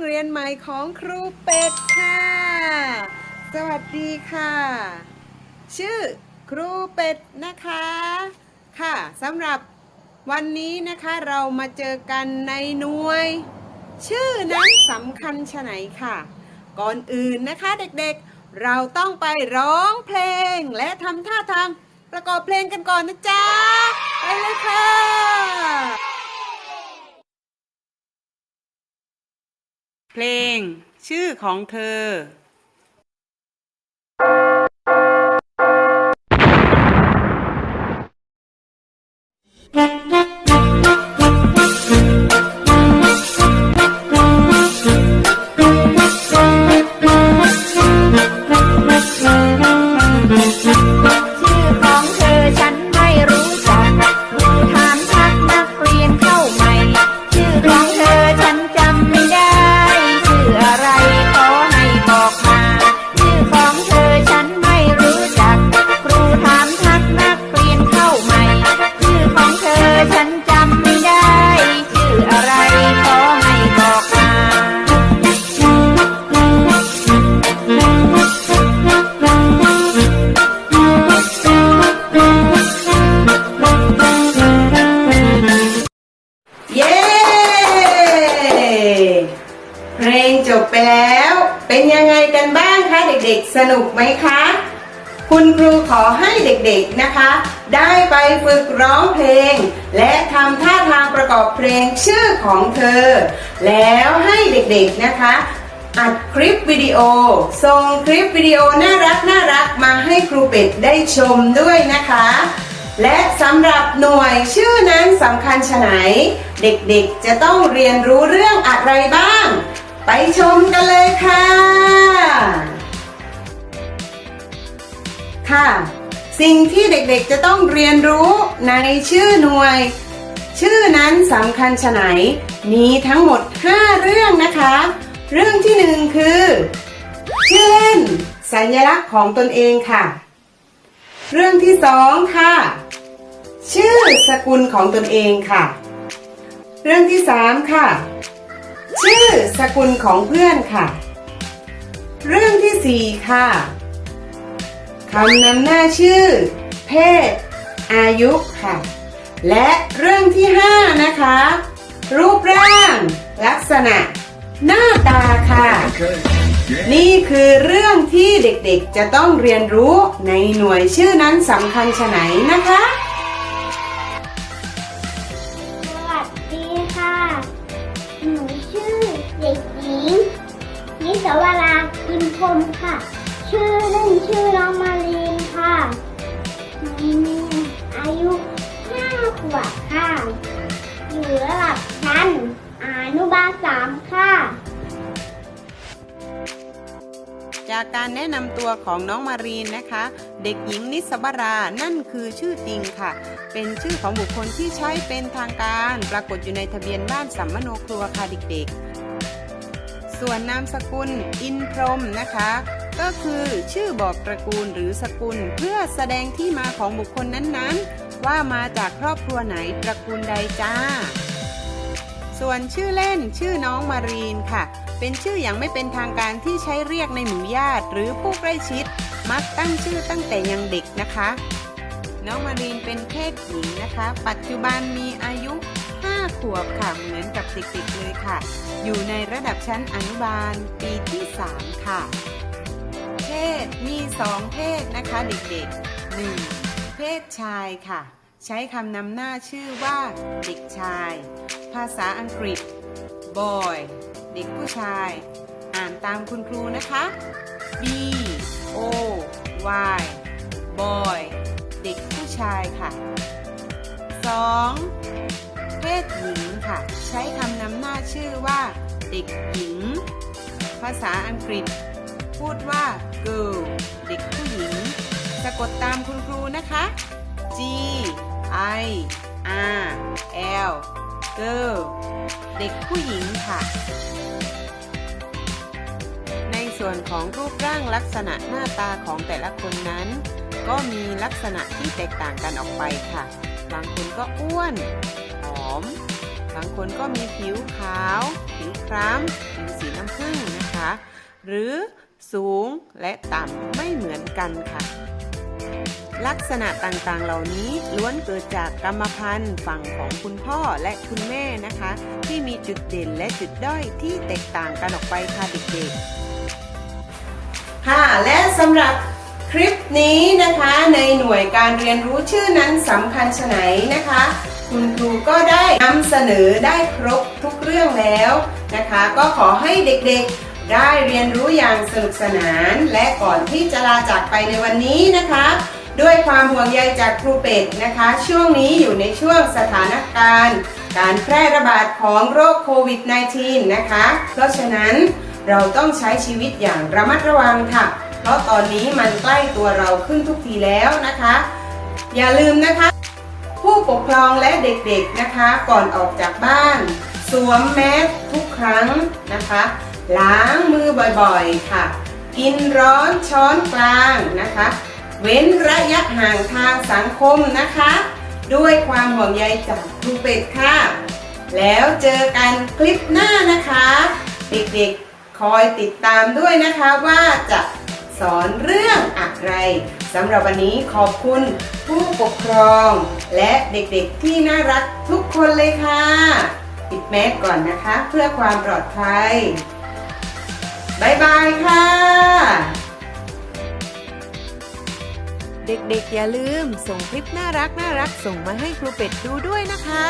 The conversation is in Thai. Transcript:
เรียนใหม่ของครูเป็ดค่ะ สวัสดีค่ะ ชื่อครูเป็ดนะคะ ค่ะสำหรับวันนี้นะคะเรามาเจอกันในหน่วย ชื่อนั้นสำคัญชะไหนค่ะ ก่อนอื่นนะคะเด็กๆ เราต้องไปร้องเพลงและทำท่าทางประกอบเพลงกันก่อนนะจ๊ะ ไปเลยค่ะ เพลงชื่อของเธอ ด็กๆ สนุกไหมคะ คุณครูขอให้เด็กๆนะคะ ได้ไปฝึกร้องเพลง และทำท่าทางประกอบเพลงชื่อของเธอ แล้วให้เด็กๆนะคะอัดคลิปวิดีโอ ส่งคลิปวิดีโอน่ารักน่ารักมาให้ครูเป็ดได้ชมด้วยนะคะ และสำหรับหน่วยชื่อนั้นสำคัญชะไหน เด็กๆจะต้องเรียนรู้เรื่องอะไรบ้าง ไปชมกันเลยค่ะ ค่ะ สิ่งที่เด็กๆจะต้องเรียนรู้ในชื่อหน่วย ชื่อนั้นสำคัญชะไหน มีทั้งหมด 5 เรื่องนะคะ เรื่องที่หนึ่งคือ ชื่อเล่น สัญลักษณ์ของตนเองค่ะ เรื่องที่สองค่ะ ชื่อสกุลของตนเองค่ะ เรื่องที่สามค่ะ ชื่อสกุลของเพื่อนค่ะ เรื่องที่สี่ค่ะ คำนำหน้าชื่อ เพศ อายุค่ะ และเรื่องที่ห้านะคะ รูปร่าง ลักษณะ หน้าตาค่ะ นี่คือเรื่องที่เด็กๆจะต้องเรียนรู้ในหน่วยชื่อนั้นสำคัญชะไหนนะคะสวัสดีค่ะหนูชื่อเด็กหญิงนิสวรากิมพรมค่ะ ชื่อเล่นชื่อน้องมา ค่ะ อยู่ระดับชั้นอนุบาลสามค่ะ จากการแนะนำตัวของน้องมารีนนะคะ เด็กหญิงนิสบรา นั่นคือชื่อจริงค่ะ เป็นชื่อของบุคคลที่ใช้เป็นทางการ ปรากฏอยู่ในทะเบียนบ้านสัมมโนครัวค่ะเด็กๆส่วนนามสกุลอินพรหมนะคะ ก็คือชื่อบอกตระกูลหรือสกุลเพื่อแสดงที่มาของบุคคลนั้นๆ ว่ามาจากครอบครัวไหนตระกูลใดจ้า ส่วนชื่อเล่นชื่อน้องมารีนค่ะ เป็นชื่ออย่างไม่เป็นทางการที่ใช้เรียกในหมู่ญาติ หรือผู้ใกล้ชิด มักตั้งชื่อตั้งแต่ยังเด็กนะคะ น้องมารีนเป็นเพศหญิงนะคะ ปัจจุบันมีอายุ 5 ขวบค่ะเหมือนกับเด็กๆเลยค่ะ อยู่ในระดับชั้นอนุบาลปีที่ 3 ค่ะ เพศมี 2 เพศนะคะเด็กๆ 1. เพศชายค่ะ ใช้คำนำหน้าชื่อว่า เด็กชาย ภาษาอังกฤษ boy เด็กผู้ชาย อ่านตามคุณครูนะคะ b o y boy เด็กผู้ชายค่ะ 2. เพศหญิงค่ะ ใช้คำนำหน้าชื่อว่า เด็กหญิง ภาษาอังกฤษ พูดว่า girl เด็กผู้หญิง สะกดตามคุณครู I R L girl เด็กผู้หญิงค่ะ ในส่วนของรูปร่างลักษณะหน้าตาของแต่ละคนนั้น ก็มีลักษณะที่แตกต่างกันออกไปค่ะ บางคนก็อ้วนผอม บางคนก็มีผิวขาว ผิวคล้ำผิวสีน้ำผึ้งนะคะ หรือสูงและต่ำไม่เหมือนกันค่ะ ลักษณะต่างๆ เหล่านี้ล้วนเกิดจากกรรมพันธุ์ฝั่งของคุณพ่อและคุณแม่นะคะ ที่มีจุดเด่นและจุดด้อยที่แตกต่างกันออกไปค่ะเด็กๆ ค่ะ และสำหรับคลิปนี้นะคะในหน่วยการเรียนรู้ชื่อนั้นสำคัญชะไหนนะคะ คุณครูก็ได้นำเสนอได้ครบทุกเรื่องแล้วนะคะ ก็ขอให้เด็กๆได้เรียนรู้อย่างสนุกสนาน และก่อนที่จะลาจากไปในวันนี้นะคะ ด้วยความห่วงใยจากครูเป็ดนะคะ ช่วงนี้อยู่ในช่วงสถานการณ์ การแพร่ระบาดของโรคโควิด -19 นะคะ เพราะฉะนั้นเราต้องใช้ชีวิตอย่างระมัดระวังค่ะ เพราะตอนนี้มันใกล้ตัวเราขึ้นทุกทีแล้วนะคะ อย่าลืมนะคะ ผู้ปกครองและเด็กๆนะคะ ก่อนออกจากบ้าน สวมแมสทุกครั้งนะคะ ล้างมือบ่อยๆค่ะ กินร้อนช้อนกลางนะคะ เว้นระยะห่างทางสังคมนะคะ ด้วยความห่วงใยจากครูเป็ดค่ะ แล้วเจอกันคลิปหน้านะคะ เด็กๆคอยติดตามด้วยนะคะว่าจะสอนเรื่องอะไรสำหรับวันนี้ขอบคุณผู้ปกครอง และเด็กๆที่น่ารักทุกคนเลยค่ะ ปิดแมสก่อนนะคะเพื่อความปลอดภัยบายบายค่ะ เด็กๆ อย่าลืม ส่งคลิปน่ารักน่ารักส่งมาให้ครูเป็ดดูด้วยนะคะ